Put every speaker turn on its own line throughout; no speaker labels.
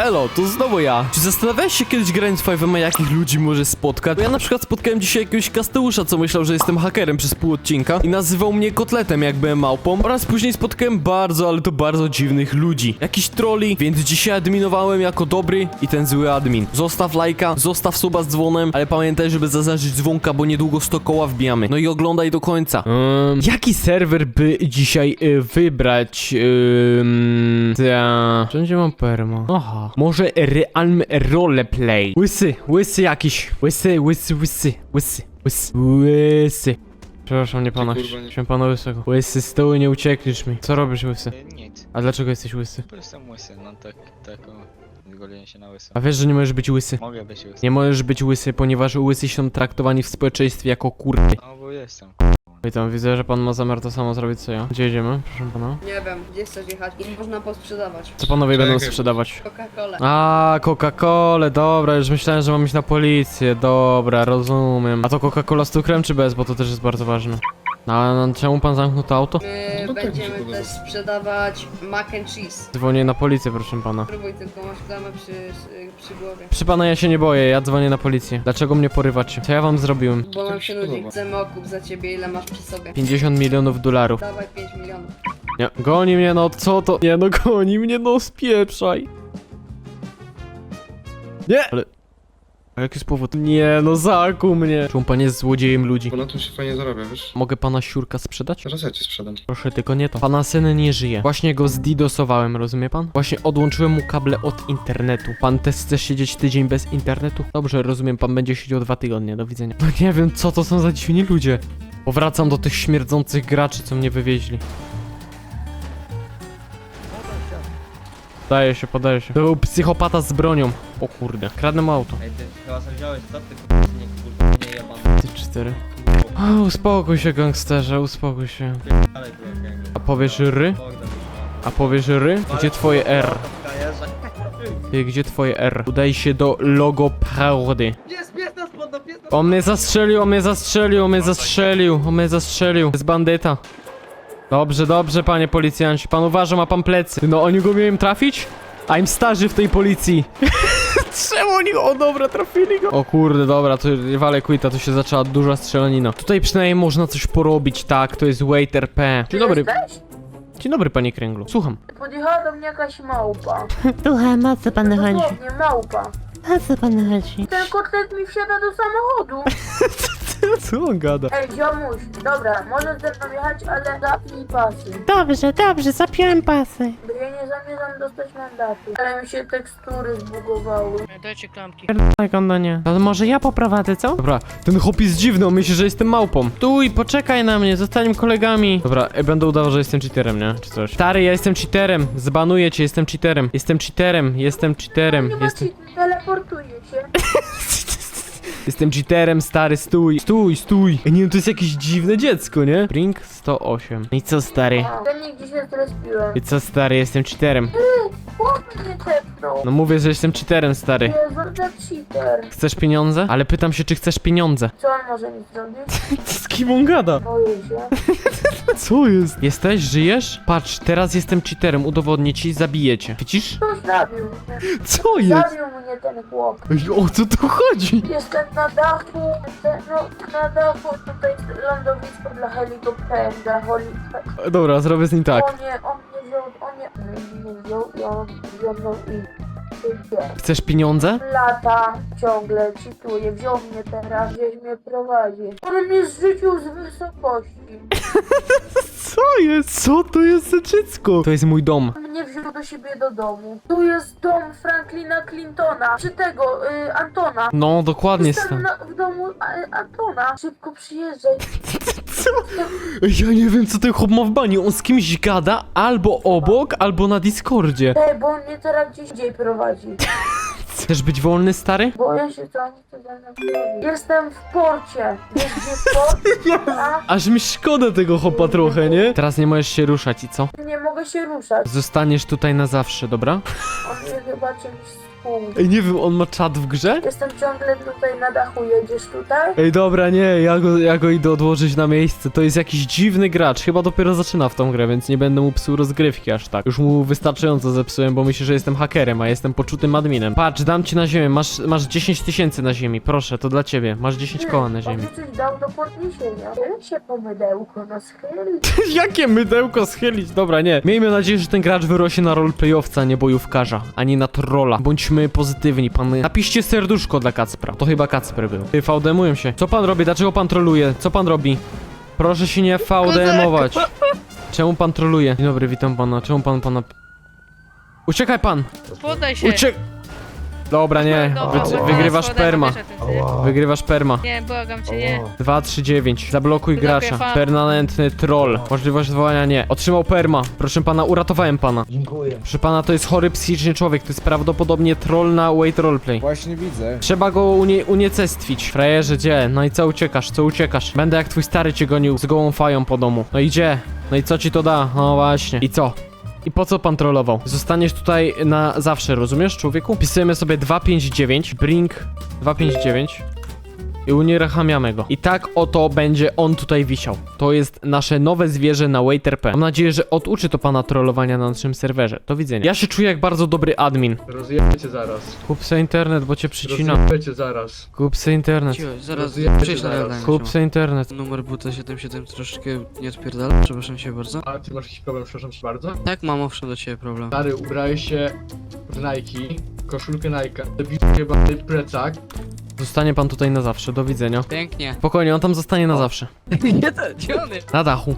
Elo, to znowu ja. Czy zastanawiałeś się kiedyś grając w 5 jakich ludzi może spotkać? Bo ja na przykład spotkałem dzisiaj jakiegoś kasteusza, co myślał, że jestem hakerem przez pół odcinka i nazywał mnie kotletem, jak byłem małpą. Oraz później spotkałem bardzo, ale to bardzo dziwnych ludzi. Jakiś troli, więc dzisiaj adminowałem jako dobry i ten zły admin. Zostaw lajka, zostaw suba z dzwonem, ale pamiętaj, żeby zaznaczyć dzwonka, bo niedługo 100 koła wbijamy. No i oglądaj do końca. Ym, jaki serwer by dzisiaj y, wybrać? Ym, ta... Wszędzie mam perma. Aha. Może realm roleplay. Łysy, łysy jakiś. Łysy, łysy, łysy, łysy, łysy, łysy. Przepraszam, nie pana.
Kurwa nie-
Chciałem pana łysego. Łysy, z tyłu nie uciekniesz mi. Co robisz, łysy?
E, Nic,
A dlaczego jesteś łysy?
po prostu łysy, no tak, tak o, zgoliłem się na łyso.
A wiesz, że nie możesz być łysy?
Mogę być łysy.
Nie możesz być łysy, ponieważ łysy są traktowani w społeczeństwie jako kurwy.
No bo jestem.
Witam, widzę, że pan ma zamiar to samo zrobić co ja. Gdzie jedziemy, proszę pana?
Nie wiem, gdzie chcesz jechać i można posprzedawać.
Co panowie będą
Czekaj.
sprzedawać?
Coca-Cola.
A, Coca-Colę, dobra, już myślałem, że mam iść na policję, dobra, rozumiem. A to Coca-Cola z cukrem czy bez, bo to też jest bardzo ważne. No, ale no, czemu pan zamknął to auto?
My
No tak mi się
będziemy
podoba.
też sprzedawać mac and cheese.
Dzwonię na policję, proszę pana.
Spróbuj tylko, masz klamę przy, przy głowie.
Przy pana ja się nie boję, ja dzwonię na policję. Dlaczego mnie porywacie? Co ja wam zrobiłem?
Bo
To
nam
mi
się
się
nudzi,
podoba.
chcemy okup za ciebie, ile masz przy sobie.
50 milionów dolarów.
Dawaj 5 milionów.
Nie, goni mnie, no co to? Nie, no goni mnie, no spieprzaj. Nie! Ale... A jaki jest powód? Nie, no zakuł mnie. Czemu pan jest złodziejem ludzi?
Bo na tym się fajnie zarabia, wiesz?
Mogę pana siurka sprzedać?
Teraz ja ci sprzedam.
Proszę, tylko nie to. Pana syn nie żyje. Właśnie go zdidosowałem, rozumie pan? Właśnie odłączyłem mu kable od internetu. Pan też chce siedzieć tydzień bez internetu? Dobrze, rozumiem, pan będzie siedział dwa tygodnie. Do widzenia. No nie wiem, co to są za dziwni ludzie. Powracam do tych śmierdzących graczy, co mnie wywieźli. Podaje się, podaje się. To był psychopata z bronią. O kurde, kradnę mu auto.
Ej, ty chyba sobie wziąłeś, co ty kurwa, nie kurwa, nie jebany.
Ty cztery. O, uspokój się, gangsterze, uspokój się.
Ale tu okręgu.
A powiesz ry? A powiesz ry? Gdzie twoje R? Ty, gdzie twoje R? Udaj się do logo prawdy.
Pies, pies nas pod pies nas
On mnie zastrzelił, on mnie zastrzelił, on mnie zastrzelił, on mnie zastrzelił. To jest bandyta. Dobrze, dobrze, panie policjanci. Pan uważa, ma pan plecy. No, oni go miałem trafić? A im starzy w tej policji. Czemu oni go... O, dobra, trafili go. O kurde, dobra, to wale quita, tu się zaczęła duża strzelanina. Tutaj przynajmniej można coś porobić, tak, to jest waiter P. Dzień dobry.
Jesteś?
Dzień dobry, panie Kręglu. Słucham.
Podjechała do mnie jakaś małpa.
Słucham, o co pan chodzi?
Dosłownie małpa.
O co pan chodzi?
Ten kotlet mi wsiada do samochodu.
Co on gada?
Ej, ziomuś, dobra, możesz ze mną jechać, ale zapnij pasy.
Dobrze, dobrze, zapiąłem pasy.
Bo ja nie zamierzam dostać mandatu. Ale mi się tekstury zbugowały.
Tak, on nie. Ale może ja poprowadzę, co? Dobra, ten chłop jest dziwny, on myśli, że jestem małpą. Tuj, poczekaj na mnie, zostańmy kolegami. Dobra, e, będę udawał, że jestem cheaterem, nie? Czy coś. Stary, ja jestem cheaterem, zbanuję cię, jestem cheaterem. Jestem cheaterem, jestem cheaterem,
Nie ma
jestem...
się.
Jestem cheaterem, stary, stój, stój, stój. Ej, nie wiem, to jest jakieś dziwne dziecko, nie? Brink 108. I co, stary?
A, Ten nigdzie się zrespiłem.
I co, stary, jestem cheaterem.
Chłop mnie tepnął.
No mówię, że jestem cheaterem, stary.
Cheater.
Chcesz pieniądze? Ale pytam się, czy chcesz pieniądze.
Co on może mi zrobić?
Z kim on gada?
Boję się.
Co jest? Jesteś? Żyjesz? Patrz, teraz jestem cheaterem, udowodnię ci, zabiję cię. Widzisz?
To zabił mnie.
Co jest?
Zabił mnie ten chłop.
Ej, O co tu chodzi?
Jestem na dachu, no na dachu tutaj lądowisko dla helikoptera, dla.
Dobra, zrobię z nim tak.
O nie, on on mnie wziął i on wziął i... Gdzie?
Chcesz pieniądze?
Lata ciągle, czytuje, wziął mnie teraz, gdzieś mnie prowadzi. On mnie zrzucił z wysokości.
Co jest? Co to jest za dziecko? To jest mój dom.
Mnie wziął do siebie do domu. Tu jest dom Franklina Clintona, czy tego, y, Antona.
No, dokładnie
Jestem
jestem.
na, w domu a, Antona. Szybko przyjeżdżaj.
Ja nie wiem, co ten chłop ma w bani. On z kimś gada albo obok, albo na Discordzie.
Ej, bo on mnie teraz gdzieś indziej prowadzi.
Chcesz być wolny, stary?
Boję się, co oni tu ze mną zrobią. Jestem w porcie. Wiesz, gdzie port? A
Aż mi szkoda tego chopa trochę, nie? Teraz nie możesz się ruszać i co?
nie mogę się ruszać.
Zostaniesz tutaj na zawsze, dobra?
On mnie chyba czymś spół.
Ej, nie wiem, on ma czat w grze?
Jestem ciągle tutaj na dachu. Jedziesz tutaj?
Ej, dobra, nie, ja go, ja go idę odłożyć na miejsce. To jest jakiś dziwny gracz, chyba dopiero zaczyna w tą grę, więc nie będę mu psuł rozgrywki aż tak. Już mu wystarczająco zepsułem, bo myślę, że jestem hakerem, a jestem poczutym adminem. Patrz, dam ci na ziemię, masz, masz 10 tysięcy na ziemi, proszę, to dla ciebie. Masz 10 koła na ziemi.
Coś dał do podniesienia. Się po mydełko no schyli.
Jakie mydełko schylić? Dobra, nie. Miejmy nadzieję, że ten gracz wyrośnie na roleplayowca, a nie bojówkarza, ani na trolla. Bądźmy pozytywni, pan. Napiszcie serduszko dla Kacpra. To chyba Kacper był. Ty, VDMują się. Co pan robi? Dlaczego pan troluje? Co pan robi? Proszę się nie VDMować. Czemu pan troluje? Dzień dobry, witam pana. Czemu pan pana... Uciekaj pan!
Podaj się.
Uciek... Dobra, nie.
Dobra,
Wy,
dobra,
wygrywasz perma. Wygrywasz perma.
Nie, błagam cię, nie.
2, 3, 9. Zablokuj
Zablokuję
gracza.
fan.
Permanentny troll. Możliwość zwołania nie. Otrzymał perma. Proszę pana, uratowałem pana. Dziękuję. Proszę pana, to jest chory psychicznie człowiek. To jest prawdopodobnie troll na wait roleplay.
Właśnie widzę.
Trzeba go unie uniecestwić. Frajerze, gdzie? No i co uciekasz? Co uciekasz? Będę jak twój stary cię gonił z gołą fają po domu. No i gdzie? No i co ci to da? No właśnie. I co? I po co pan trollował? Zostaniesz tutaj na zawsze, rozumiesz, człowieku? Pisujemy sobie 259, bring 259 i unieruchamiamy go. I tak oto będzie on tutaj wisiał. To jest nasze nowe zwierzę na WaiterP. Mam nadzieję, że oduczy to pana trollowania na naszym serwerze. Do widzenia. Ja się czuję jak bardzo dobry admin.
Rozjebcie zaraz.
Kup se internet, bo cię przycina.
Rozjebcie zaraz.
Kup se internet.
Cicho, zaraz
Rozjebcie
przejdź na
zaraz.
Kup se internet.
Numer buta 77 troszeczkę nie odpierdala, przepraszam cię bardzo.
A ty masz jakiś problem, przepraszam cię bardzo?
Tak, mam owszem do ciebie problem.
Stary, ubrałeś się w Nike, koszulkę Nike, debil jebany plecak.
Zostanie pan tutaj na zawsze. Do widzenia.
Pięknie.
Spokojnie, on tam zostanie na zawsze.
Nie to, gdzie on jest?
Na dachu.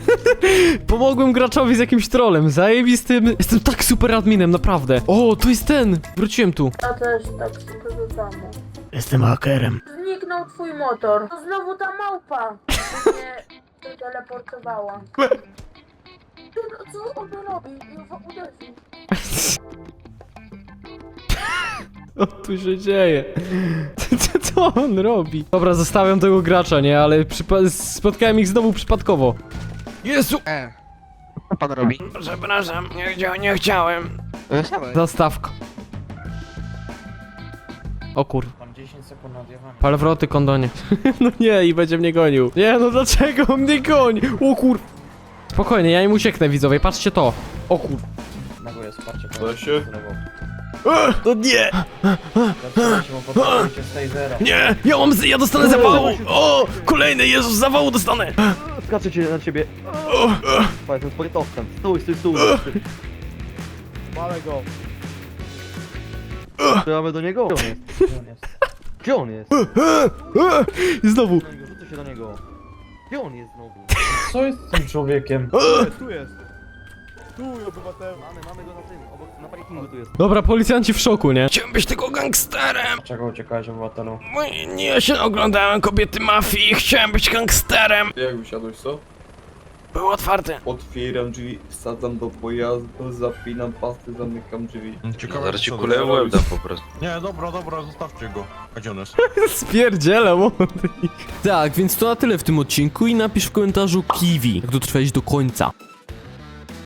Pomogłem graczowi z jakimś trolem, zajebistym. Jestem tak super adminem, naprawdę. O, tu jest ten! Wróciłem tu.
Ja też tak się do domu.
Jestem hakerem.
Zniknął twój motor. To znowu ta małpa. Mnie teleportowała. Ty, no Co on robi? Uderzył.
Co tu się dzieje? Co, co on robi? Dobra, zostawiam tego gracza, nie? Ale przypa- spotkałem ich znowu przypadkowo. Jezu!
Co pan robi?
Przepraszam, nie, chcia- nie chciałem. Zastawka. O kur...
Mam 10 sekund na odjechanie.
Palwroty kondonie. no nie, i będzie mnie gonił. Nie, no dlaczego mnie goni? O kur... Spokojnie, ja im ucieknę, widzowie, patrzcie to. O kur...
Na górę wsparcie.
To?
No nie! Nie! Ja mam... z- ja dostanę zawału! O! Kolejny Jezus, zawału dostanę!
Skaczę cię na ciebie. Patrz, ten sportowcem. Stój, stój, stój. Mamy go. Strzelamy do niego? Gdzie on jest? Gdzie on jest?
I znowu.
Rzucę się do niego. Gdzie on jest znowu?
Co jest z tym człowiekiem?
Tu jest. Tu, obywatel. Mamy, mamy go na tym, obok, na parkingu tu jest.
Dobra, policjanci w szoku, nie? Chciałem być tylko gangsterem!
Czego uciekałeś, obywatelu?
Nie, ja się oglądałem kobiety mafii, chciałem być gangsterem!
Jak wysiadłeś, co?
Był otwarty.
Otwieram drzwi, wsadzam do pojazdu, zapinam pasy, zamykam drzwi.
Ciekawe, Zaraz ci kulę w łeb dam po prostu.
Nie, dobra, dobra, zostawcie go. Gdzie on jest?
Spierdzielę, młody. Tak, więc to na tyle w tym odcinku i napisz w komentarzu Kiwi, jak dotrwałeś do końca.